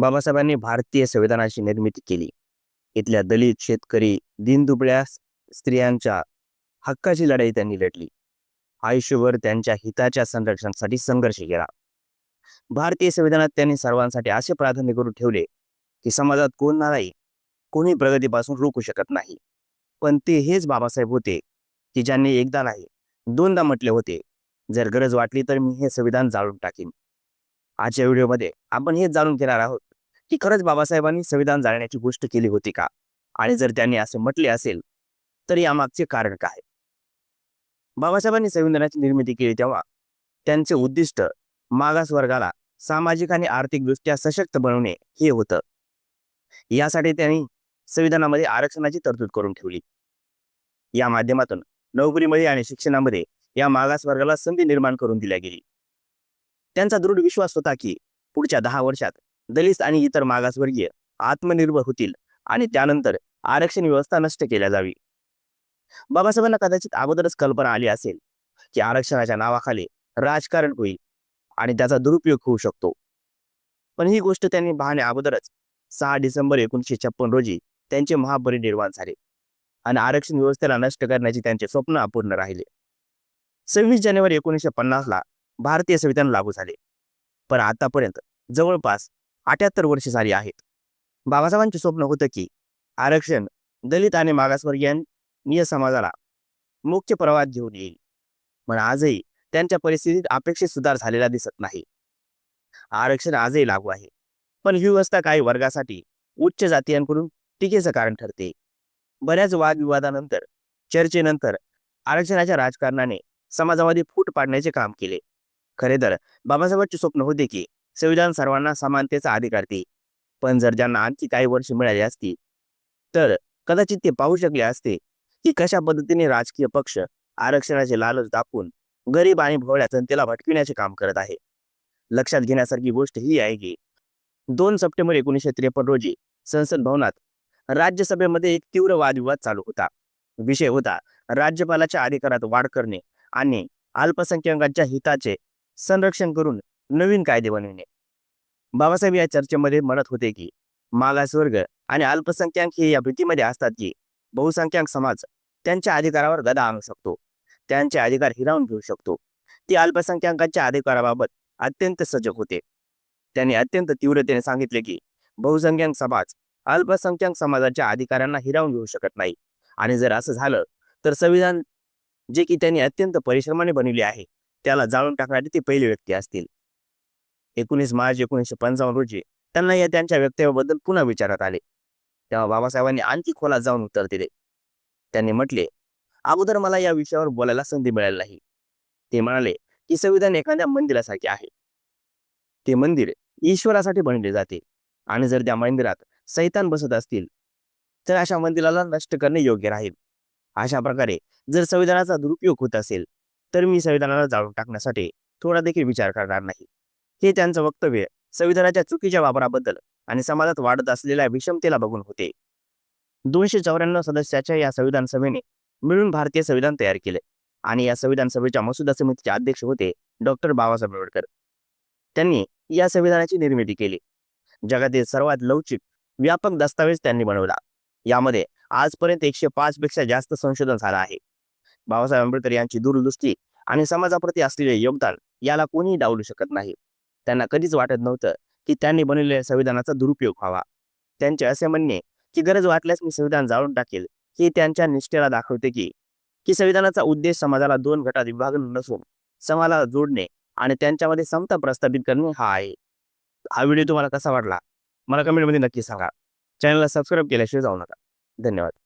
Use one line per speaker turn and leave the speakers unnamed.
बाबासाहेबांनी भारतीय संविधानाची निर्मिती केली. इथल्या दलित शेतकरी दिनदुबळ्या स्त्रियांच्या हक्काची लढाई त्यांनी लढली. आयुष्यभर त्यांच्या हिताच्या संरक्षणासाठी संघर्ष केला. भारतीय संविधानात त्यांनी सर्वांसाठी असे प्राधान्य करून ठेवले की समाजात कोणालाही कोणी प्रगतीपासून रोखू शकत नाही. पण ते हेच बाबासाहेब होते की ज्यांनी एकदा नाही दोनदा म्हटले होते जर गरज वाटली तर मी हे संविधान जाळून टाकीन. आजच्या व्हिडिओमध्ये आपण हेच जाणून घेणार आहोत की खरंच बाबासाहेबांनी संविधान जाळण्याची गोष्ट केली होती का? आणि जर त्यांनी असे म्हटले असेल तर यामागचे कारण काय? बाबासाहेबांनी संविधानाची निर्मिती केली तेव्हा त्यांचे उद्दिष्ट मागास वर्गाला सामाजिक आणि आर्थिकदृष्ट्या सशक्त बनवणे हे होतं. यासाठी त्यांनी संविधानामध्ये आरक्षणाची तरतूद करून ठेवली. या माध्यमातून नोकरीमध्ये आणि शिक्षणामध्ये या मागास वर्गाला संधी निर्माण करून दिल्या गेली. त्यांचा दृढ विश्वास होता की पुढच्या दहा वर्षात दलित आणि इतर मागासवर्गीय आत्मनिर्भर होतील आणि त्यानंतर आरक्षण व्यवस्था नष्ट केल्या जावी. बाबासाहेबांना कदाचित अगोदरच कल्पना आली असेल की आरक्षणाच्या नावाखाली राजकारण होईल आणि त्याचा दुरुपयोग होऊ शकतो. पण ही गोष्ट त्यांनी पाहण्या अगोदरच सहा डिसेंबर एकोणीसशे छप्पन रोजी त्यांचे महापरिनिर्वाण झाले आणि आरक्षण व्यवस्थेला नष्ट करण्याचे त्यांचे स्वप्न अपूर्ण राहिले. सव्वीस जानेवारी एकोणीसशे पन्नासला भारतीय संविधान लागू झाले. पण आतापर्यंत जवळपास अठ्याहत्तर वर्ष झाली आहेत. बाबासाहेबांचे स्वप्न होतं की आरक्षण दलित आणि मागासवर्गीय समाजाला मुख्य प्रवाहात घेऊन येईल. पण आजही त्यांच्या परिस्थितीत अपेक्षित सुधार झालेला दिसत नाही. आरक्षण आजही लागू आहे. पण ही व्यवस्था काही वर्गासाठी उच्च जातीयांकडून टीकेचं कारण ठरते. बऱ्याच वादविवादानंतर चर्चेनंतर आरक्षणाच्या राजकारणाने समाजामध्ये फूट पाडण्याचे काम केले. खरे तर बाबासाहेबांचे स्वप्न होते की संविधान सर्वांना समानतेचा अधिकार देईल. पण जर ज्यांना आणखी काही वर्ष मिळाली असती तर कदाचित ते पाहू शकले असते की कशा पद्धतीने राजकीय पक्ष आरक्षणाचे लालच दाखवून गरीब आणि भोळ्या जनतेला भटकविण्याचे काम करत आहे. लक्षात घेण्यासारखी गोष्ट ही आहे की दोन सप्टेंबर एकोणीसशे त्रेपन्न रोजी संसद भवनात राज्यसभेमध्ये एक तीव्र वादविवाद चालू होता. विषय होता राज्यपालाच्या अधिकारात वाढ करणे आणि अल्पसंख्याकांच्या हिताचे संरक्षण करून नवीन कायदे बनविणे. बाबासाहेब या चर्चेमध्ये म्हणत होते की मागासवर्ग आणि अल्पसंख्याक हे या भीतीमध्ये असतात की बहुसंख्याक समाज त्यांच्या अधिकारावर गदा आणू शकतो. त्यांचे अधिकार हिरावून घेऊ शकतो. ते अल्पसंख्याकांच्या अधिकाराबाबत अत्यंत सजग होते. त्यांनी अत्यंत तीव्रतेने सांगितले की बहुसंख्याक समाज अल्पसंख्याक समाजाच्या अधिकारांना हिरावून घेऊ शकत नाही. आणि जर असं झालं तर संविधान जे की त्यांनी अत्यंत परिश्रमाने बनविले आहे त्याला जाळून टाकणारे ते पहिले व्यक्ती असतील. एकोणीस मार्च एकोणीसशे पंचावन्न रोजी त्यांना या त्यांच्या वक्तव्याबद्दल पुन्हा विचारात आले. तेव्हा बाबासाहेबांनी आणखी खोलात जाऊन उत्तर दिले. त्यांनी म्हटले अगोदर मला या विषयावर बोलायला संधी मिळाली नाही. ते म्हणाले की संविधान एखाद्या मंदिरासारखे आहे. ते मंदिर ईश्वरासाठी बनले जाते आणि जर त्या मंदिरात सैतान बसत असतील तर अशा मंदिराला नष्ट करणे योग्य राहील. अशा प्रकारे जर संविधानाचा दुरुपयोग होत असेल तर मी संविधानाला जाळून टाकण्यासाठी थोडा देखील विचार करणार नाही. हे त्यांचं वक्तव्य संविधानाच्या चुकीच्या वापराबद्दल आणि समाजात वाढत असलेल्या विषमतेला बघून होते. दोनशे चौऱ्याण्णव सदस्याच्या या संविधान सभेने मिळून भारतीय संविधान तयार केले आणि या संविधान सभेच्या मसुदा समितीचे अध्यक्ष होते डॉक्टर बाबासाहेब आंबेडकर. त्यांनी या संविधानाची निर्मिती केली. जगातील सर्वात लवचिक व्यापक दस्तावेज त्यांनी बनवला. यामध्ये आजपर्यंत एकशे पाच पेक्षा जास्त संशोधन झालं आहे. बाबासाहेब आंबेडकर यांची दूरदृष्टी आणि समाजाप्रती असलेले योगदान याला कोणीही डावलू शकत नाही. त्यांना कधीच वाटत नव्हतं की त्यांनी बनवलेल्या संविधानाचा दुरुपयोग व्हावा. त्यांचे असे म्हणणे की गरज वाटल्यास मी संविधान जाळून टाकेल हे त्यांच्या निष्ठेला दाखवते की की संविधानाचा उद्देश समाजाला दोन गटात विभागण नसून समाजाला जोडणे आणि त्यांच्यामध्ये समता प्रस्थापित करणे हा आहे. हा व्हिडिओ तुम्हाला कसा वाटला? मला कमेंटमध्ये नक्की सांगा. चॅनलला सबस्क्राईब केल्याशिवाय जाऊ नका. धन्यवाद.